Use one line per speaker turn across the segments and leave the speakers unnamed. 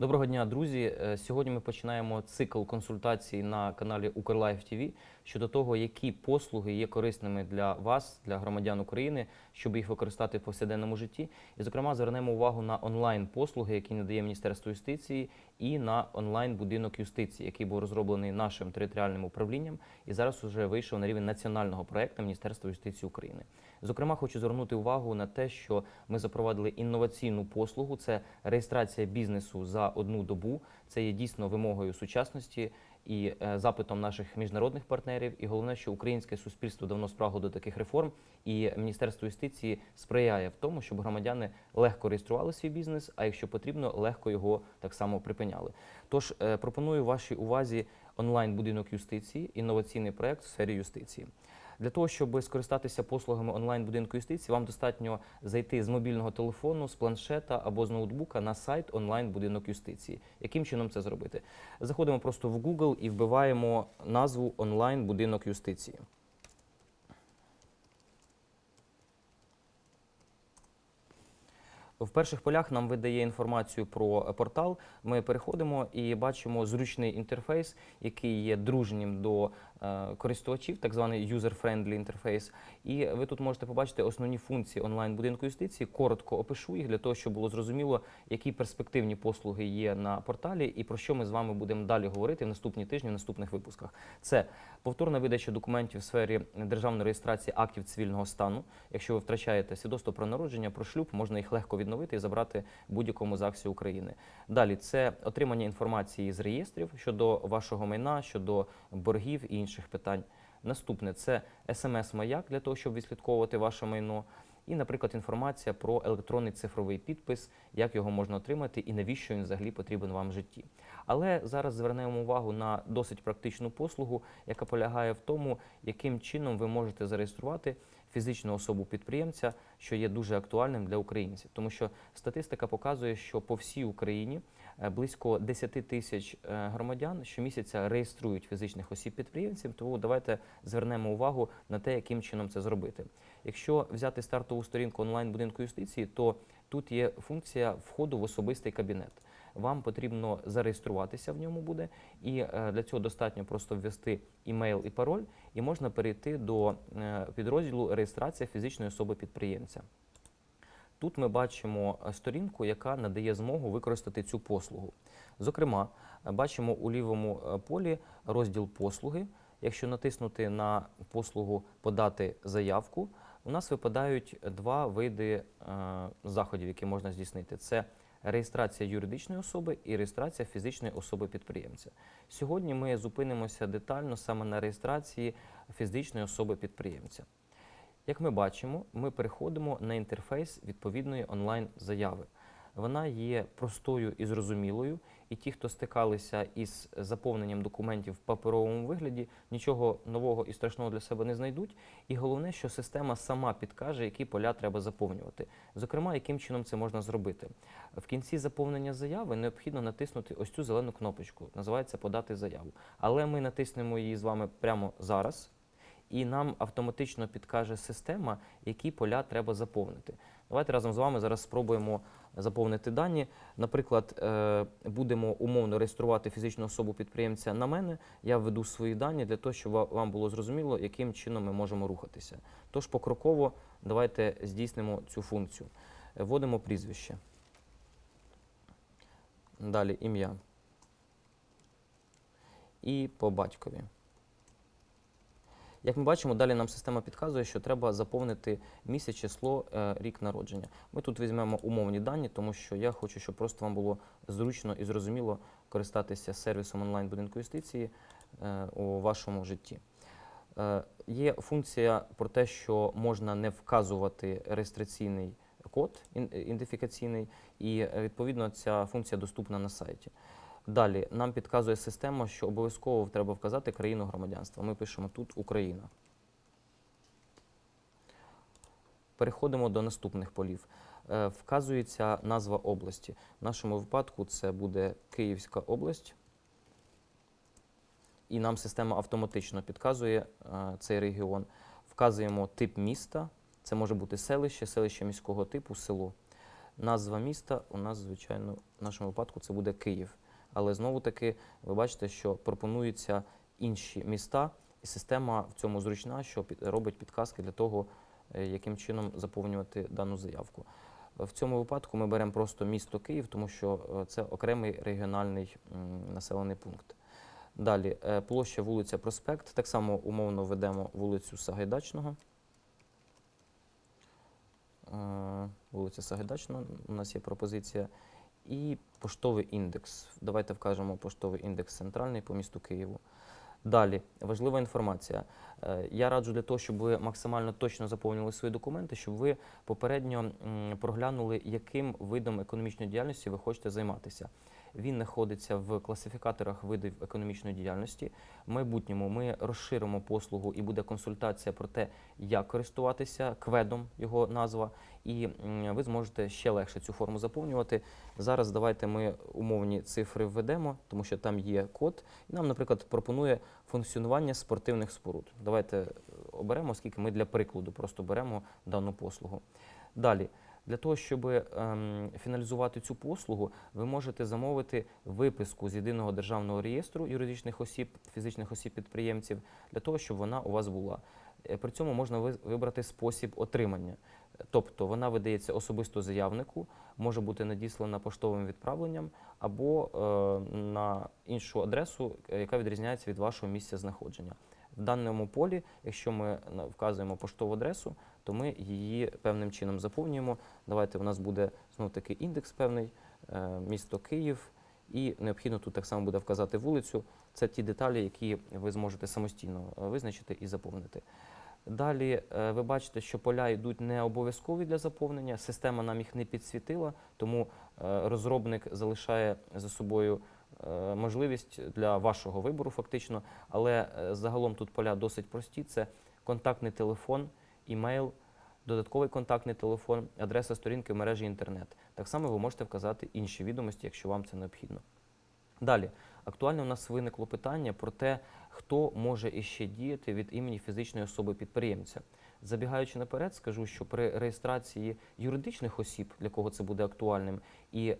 Доброго дня, друзі. Е, Сьогодні ми починаємо цикл консультацій на каналі Укрлайф ТВ щодо того, які послуги є корисними для вас, для громадян України, щоб їх використати в повсякденному житті. І, зокрема, звернемо увагу на онлайн-послуги, які надає Міністерство юстиції, і на онлайн-будинок юстиції, який був розроблений нашим територіальним управлінням і зараз вже вийшов на рівень національного проекту Міністерства юстиції України. Зокрема, хочу звернути увагу на те, що ми запровадили інноваційну послугу. Це реєстрація бізнесу за одну добу. Це є дійсно вимогою сучасності і е, запитом наших міжнародних партнерів. І головне, що українське суспільство давно спрагло до таких реформ, і Міністерство юстиції сприяє в тому, щоб громадяни легко реєстрували свій бізнес, а якщо потрібно, легко його так само припиняли. Тож е, пропоную вашій увазі онлайн будинок юстиції, інноваційний проект в сфері юстиції. Для того, щоб скористатися послугами онлайн будинку юстиції, вам достатньо зайти з мобільного телефону, з планшета або з ноутбука на сайт онлайн будинок юстиції. Яким чином це зробити? Заходимо просто в Google і вбиваємо назву онлайн будинок юстиції. В перших полях нам видає інформацію про портал. Ми переходимо і бачимо зручний інтерфейс, який є дружнім до користувачів, так званий user-friendly інтерфейс. І ви тут можете побачити основні функції онлайн будинку юстиції. Коротко опишу їх для того, щоб було зрозуміло, які перспективні послуги є на порталі, і про що ми з вами будемо далі говорити в наступні тижні, в наступних випусках. Це повторна видача документів в сфері державної реєстрації актів цивільного стану. Якщо ви втрачаєте свідоцтво про народження, про шлюб, можна їх легко відновити і забрати будь-якому ЗАГСі України. Далі це отримання інформації з реєстрів щодо вашого майна, щодо боргів і питань. Наступне це смс-маяк для того, щоб відслідковувати ваше майно. І, наприклад, інформація про електронний цифровий підпис, як його можна отримати і навіщо він взагалі потрібен вам в житті. Але зараз звернемо увагу на досить практичну послугу, яка полягає в тому, яким чином ви можете зареєструвати фізичну особу підприємця, що є дуже актуальним для українців, тому що статистика показує, що по всій Україні е, близько 10 тисяч е, громадян щомісяця реєструють фізичних осіб підприємців. Тому давайте звернемо увагу на те, яким чином це зробити. Якщо взяти стартову сторінку онлайн будинку юстиції, то тут є функція входу в особистий кабінет. Вам потрібно зареєструватися в ньому буде, і е, для цього достатньо просто ввести імейл і пароль, і можна перейти до е, підрозділу реєстрація фізичної особи підприємця. Тут ми бачимо е, сторінку, яка надає змогу використати цю послугу. Зокрема, бачимо у лівому полі розділ послуги. Якщо натиснути на послугу Подати заявку, у нас випадають два види заходів, які можна здійснити. Це реєстрація юридичної особи і реєстрація фізичної особи підприємця. Сьогодні ми зупинимося детально саме на реєстрації фізичної особи підприємця. Як ми бачимо, ми переходимо на інтерфейс відповідної онлайн-заяви. Вона є простою і зрозумілою, і ті, хто стикалися із заповненням документів в паперовому вигляді, нічого нового і страшного для себе не знайдуть. І головне, що система сама підкаже, які поля треба заповнювати. Зокрема, яким чином це можна зробити. В кінці заповнення заяви необхідно натиснути ось цю зелену кнопочку, називається Подати заяву. Але ми натиснемо її з вами прямо зараз і нам автоматично підкаже система, які поля треба заповнити. Давайте разом з вами зараз спробуємо заповнити дані. Наприклад, е, будемо умовно реєструвати фізичну особу підприємця на мене. Я введу свої дані для того, щоб вам було зрозуміло, яким чином ми можемо рухатися. Тож покроково давайте здійснимо цю функцію. Вводимо прізвище. Далі ім'я. І по батькові. Як ми бачимо, далі нам система підказує, що треба заповнити місяць, число, е, рік народження. Ми тут візьмемо умовні дані, тому що я хочу, щоб просто вам було зручно і зрозуміло користатися сервісом онлайн будинку юстиції е, у вашому житті. Е, Є функція про те, що можна не вказувати реєстраційний код ідентифікаційний, і відповідно ця функція доступна на сайті. Далі нам підказує система, що обов'язково треба вказати країну громадянства. Ми пишемо тут Україна. Переходимо до наступних полів. Е, Вказується назва області. В нашому випадку це буде Київська область. І нам система автоматично підказує е, цей регіон. Вказуємо тип міста. Це може бути селище, селище міського типу, село. Назва міста у нас, звичайно, в нашому випадку це буде Київ. Але знову таки ви бачите, що пропонуються інші міста, і система в цьому зручна, що робить підказки для того, е, яким чином заповнювати дану заявку. В цьому випадку ми беремо просто місто Київ, тому що е, це окремий регіональний населений пункт. Далі е, площа вулиця Проспект. Так само умовно введемо вулицю Сагайдачного. Вулиця Сагайдачного, у нас є пропозиція. І поштовий індекс. Давайте вкажемо поштовий індекс центральний по місту Києву. Далі важлива інформація. Е, Я раджу для того, щоб ви максимально точно заповнили свої документи, щоб ви попередньо проглянули, яким видом економічної діяльності ви хочете займатися. Він знаходиться в класифікаторах видів економічної діяльності. В майбутньому ми розширимо послугу і буде консультація про те, як користуватися кведом, його назва, і ви зможете ще легше цю форму заповнювати. Зараз давайте ми умовні цифри введемо, тому що там є код. І нам, наприклад, пропонує функціонування спортивних споруд. Давайте е, оберемо, оскільки ми для прикладу просто беремо дану послугу. Далі. Для того, щоб ем, фіналізувати цю послугу, ви можете замовити виписку з єдиного державного реєстру юридичних осіб, фізичних осіб-підприємців, для того, щоб вона у вас була. Е, При цьому можна ви- вибрати спосіб отримання. Тобто вона видається особисто заявнику, може бути надіслана поштовим відправленням або е, на іншу адресу, е, яка відрізняється від вашого місця знаходження. В даному полі, якщо ми вказуємо поштову адресу, то ми її певним чином заповнюємо. Давайте у нас буде знову таки індекс певний, е, місто Київ, і необхідно тут так само буде вказати вулицю. Це ті деталі, які ви зможете самостійно е, визначити і заповнити. Далі е, ви бачите, що поля йдуть не обов'язкові для заповнення. Система нам їх не підсвітила, тому розробник залишає за собою можливість для вашого вибору, фактично. Але загалом тут поля досить прості: це контактний телефон, імейл, додатковий контактний телефон, адреса сторінки в мережі інтернет. Так само ви можете вказати інші відомості, якщо вам це необхідно. Далі, актуально у нас виникло питання про те, хто може іще діяти від імені фізичної особи підприємця. Забігаючи наперед, скажу, що при реєстрації юридичних осіб, для кого це буде актуальним, і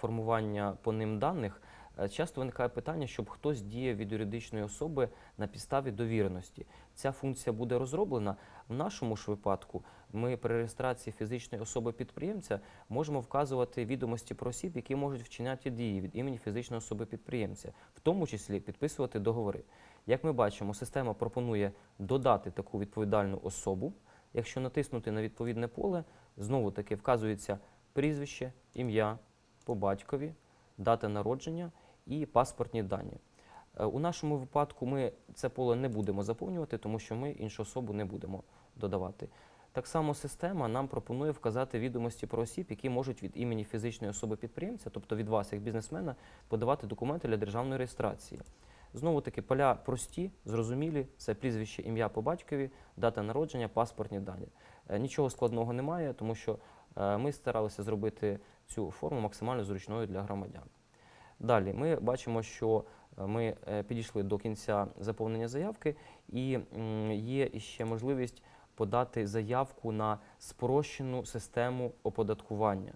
формування по ним даних, часто виникає питання, щоб хтось діяв від юридичної особи на підставі довіреності. Ця функція буде розроблена. В нашому ж випадку ми при реєстрації фізичної особи підприємця можемо вказувати відомості про осіб, які можуть вчиняти дії від імені фізичної особи підприємця, в тому числі підписувати договори. Як ми бачимо, система пропонує додати таку відповідальну особу. Якщо натиснути на відповідне поле, знову таки вказується прізвище, ім'я по батькові, дата народження і паспортні дані. Е, У нашому випадку ми це поле не будемо заповнювати, тому що ми іншу особу не будемо додавати. Так само система нам пропонує вказати відомості про осіб, які можуть від імені фізичної особи підприємця, тобто від вас, як бізнесмена, подавати документи для державної реєстрації. Знову таки, поля прості, зрозумілі, це прізвище, ім'я по батькові, дата народження, паспортні дані. Е, Нічого складного немає, тому що е, ми старалися зробити цю форму максимально зручною для громадян. Далі ми бачимо, що е, ми е, підійшли до кінця заповнення заявки, і є ще можливість подати заявку на спрощену систему оподаткування.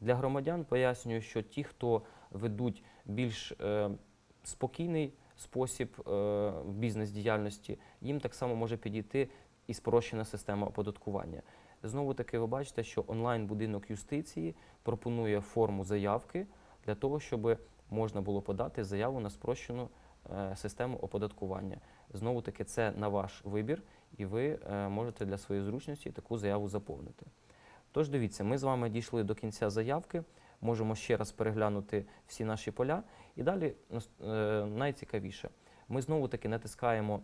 Для громадян пояснюю, що ті, хто ведуть більш е, спокійний спосіб бізнес-діяльності, їм так само може підійти і спрощена система оподаткування. Знову таки, ви бачите, що онлайн-будинок юстиції пропонує форму заявки для того, щоб можна було подати заяву на спрощену е, систему оподаткування. Знову таки, це на ваш вибір, і ви е, можете для своєї зручності таку заяву заповнити. Тож дивіться, ми з вами дійшли до кінця заявки, можемо ще раз переглянути всі наші поля. І далі е, найцікавіше. Ми знову таки натискаємо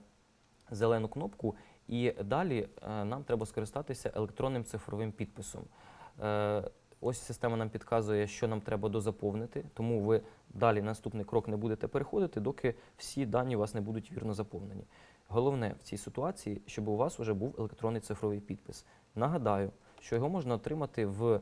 зелену кнопку, і далі нам треба скористатися електронним цифровим підписом. Ось система нам підказує, що нам треба дозаповнити, тому ви далі наступний крок не будете переходити, доки всі дані у вас не будуть вірно заповнені. Головне в цій ситуації, щоб у вас вже був електронний цифровий підпис. Нагадаю, що його можна отримати в е,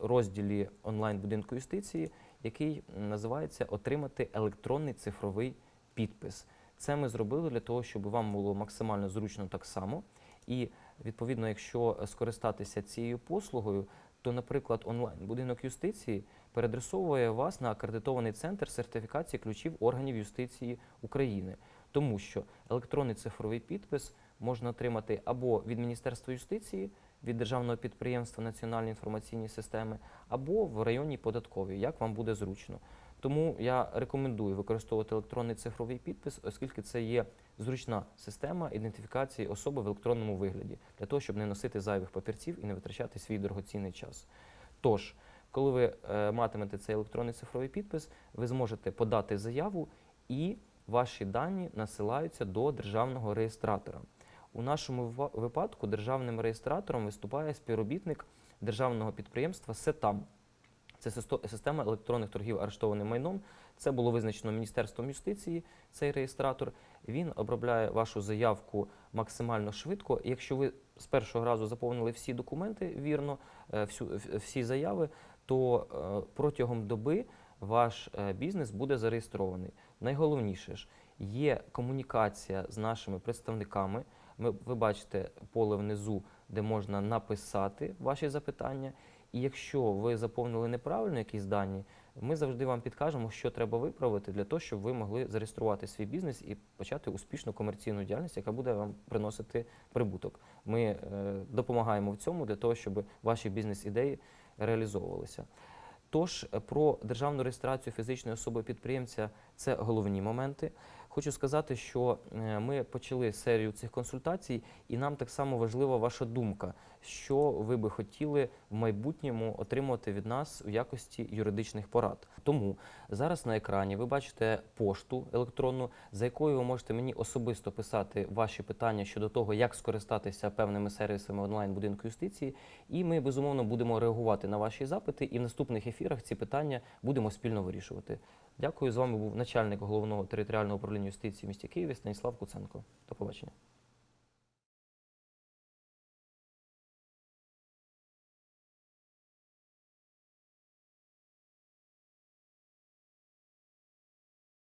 розділі онлайн-будинку юстиції, який називається Отримати електронний цифровий підпис. Це ми зробили для того, щоб вам було максимально зручно так само. І відповідно, якщо скористатися цією послугою, то, наприклад, онлайн будинок юстиції передресовує вас на акредитований центр сертифікації ключів органів юстиції України, тому що електронний цифровий підпис можна отримати або від Міністерства юстиції, від державного підприємства Національні інформаційні системи, або в районній податковій, як вам буде зручно. Тому я рекомендую використовувати електронний цифровий підпис, оскільки це є зручна система ідентифікації особи в електронному вигляді, для того, щоб не носити зайвих папірців і не витрачати свій дорогоцінний час. Тож, коли ви е, матимете цей електронний цифровий підпис, ви зможете подати заяву і ваші дані насилаються до державного реєстратора. У нашому випадку державним реєстратором виступає співробітник державного підприємства СЕТАМ. Це система електронних торгів арештованим майном. Це було визначено Міністерством юстиції, цей реєстратор. Він обробляє вашу заявку максимально швидко. Якщо ви з першого разу заповнили всі документи вірно, е, всю, всі заяви, то е, протягом доби ваш е, бізнес буде зареєстрований. Найголовніше ж є комунікація з нашими представниками. Ми, ви бачите поле внизу, де можна написати ваші запитання. І якщо ви заповнили неправильно якісь дані, ми завжди вам підкажемо, що треба виправити для того, щоб ви могли зареєструвати свій бізнес і почати успішну комерційну діяльність, яка буде вам приносити прибуток. Ми е, допомагаємо в цьому для того, щоб ваші бізнес-ідеї реалізовувалися. Тож е, про державну реєстрацію фізичної особи підприємця це головні моменти. Хочу сказати, що е, ми почали серію цих консультацій, і нам так само важлива ваша думка, що ви би хотіли в майбутньому отримувати від нас у якості юридичних порад. Тому зараз на екрані ви бачите пошту електронну, за якою ви можете мені особисто писати ваші питання щодо того, як скористатися певними сервісами онлайн будинку юстиції. І ми безумовно будемо реагувати на ваші запити, і в наступних ефірах ці питання будемо спільно вирішувати. Дякую. З вами був начальник головного територіального управління юстиції в місті Києві Станіслав Куценко. До побачення.